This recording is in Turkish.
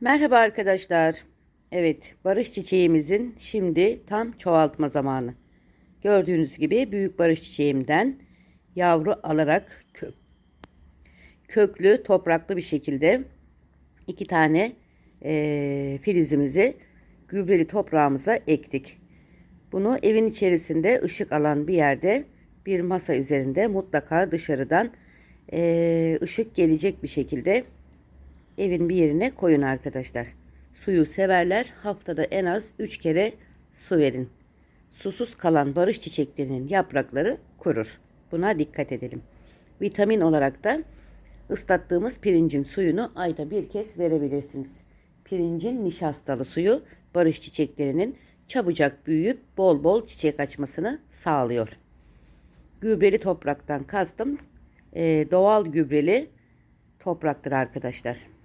Merhaba arkadaşlar. Evet, barış çiçeğimizin şimdi tam çoğaltma zamanı. Gördüğünüz gibi büyük barış çiçeğimden yavru alarak kök, köklü, topraklı bir şekilde iki tane eee, filizimizi gübreli toprağımıza ektik. Bunu evin içerisinde ışık alan bir yerde bir masa üzerinde mutlaka dışarıdan eee, ışık gelecek bir şekilde evin bir yerine koyun arkadaşlar. Suyu severler. Haftada en az 3 kere su verin. Susuz kalan barış çiçeklerinin yaprakları kurur. Buna dikkat edelim. Vitamin olarak da ıslattığımız pirincin suyunu ayda bir kez verebilirsiniz. Pirincin nişastalı suyu barış çiçeklerinin çabucak büyüyüp bol bol çiçek açmasını sağlıyor. Gübreli topraktan kastım eee, doğal gübreli topraktır arkadaşlar.